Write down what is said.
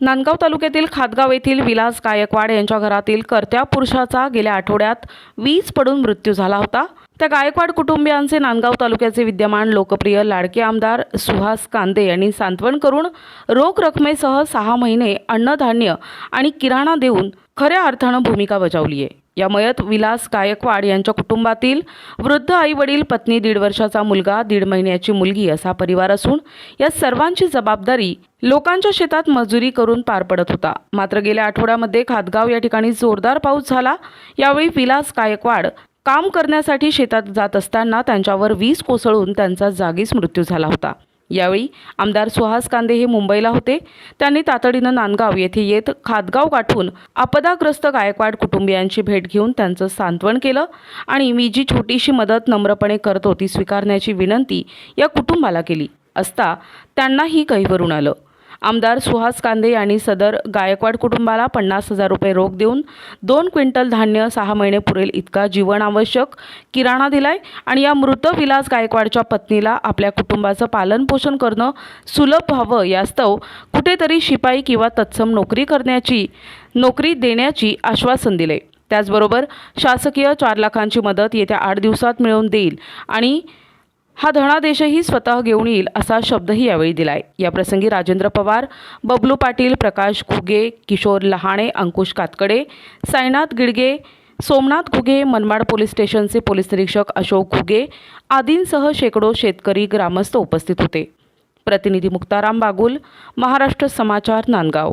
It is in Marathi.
नांदगाव तालुक्यातील खातगाव येथील विलास गायकवाड यांच्या घरातील कर्त्या पुरुषाचा गेल्या आठवड्यात वीज पडून मृत्यू झाला होता. त्या गायकवाड कुटुंबियांचे नांदगाव तालुक्याचे विद्यमान लोकप्रिय लाडके आमदार सुहास कांदे यांनी सांत्वन करून रोख रकमेसह सहा महिने अन्नधान्य आणि किराणा देऊन खऱ्या अर्थानं भूमिका बजावली आहे या मयत विलास गायकवाड यांच्या कुटुंबातील वृद्ध आई वडील पत्नी दीड वर्षाचा मुलगा दीड महिन्याची मुलगी असा परिवार असून या सर्वांची जबाबदारी लोकांच्या शेतात मजुरी करून पार पडत होता. मात्र गेल्या आठवड्यामध्ये खातगाव या ठिकाणी जोरदार पाऊस झाला. यावेळी विलास गायकवाड काम करण्यासाठी शेतात जात असताना त्यांच्यावर वीज कोसळून त्यांचा जागीच मृत्यू झाला होता. यावेळी आमदार सुहास कांदे हे मुंबईला होते. त्यांनी तातडीनं नांदगाव येथे येत खातगाव गाठून आपदाग्रस्त गायकवाड कुटुंबियांची भेट घेऊन त्यांचं सांत्वन केलं आणि मी जी छोटीशी मदत नम्रपणे करतो ती स्वीकारण्याची विनंती या कुटुंबाला केली असता त्यांनाही कैवरून आलं. आमदार सुहास कांदे यांनी सदर गायकवाड कुटुंबाला पन्नास हजार रुपये रोख देऊन दोन क्विंटल धान्य सहा महिने पुरेल इतका जीवनावश्यक किराणा दिलाय. आणि या मृत विलास गायकवाडच्या पत्नीला आपल्या कुटुंबाचं पालनपोषण करणं सुलभ व्हावं यास्तव कुठेतरी शिपाई किंवा तत्सम नोकरी करण्याची नोकरी देण्याची आश्वासन दिले. त्याचबरोबर शासकीय चार लाखांची मदत येत्या आठ दिवसात मिळवून देईल. आणि हा धनादेशही स्वतः घेऊन येईल असा शब्दही यावेळी दिलाय. याप्रसंगी राजेंद्र पवार बबलू पाटील प्रकाश घुगे किशोर लहाणे अंकुश कातकडे साईनाथ गिडगे सोमनाथ घुगे मनमाड पोलीस स्टेशनचे पोलीस निरीक्षक अशोक घुगे आदींसह शेकडो शेतकरी ग्रामस्थ उपस्थित होते. प्रतिनिधी मुक्ताराम बागुल महाराष्ट्र समाचार नांदगाव.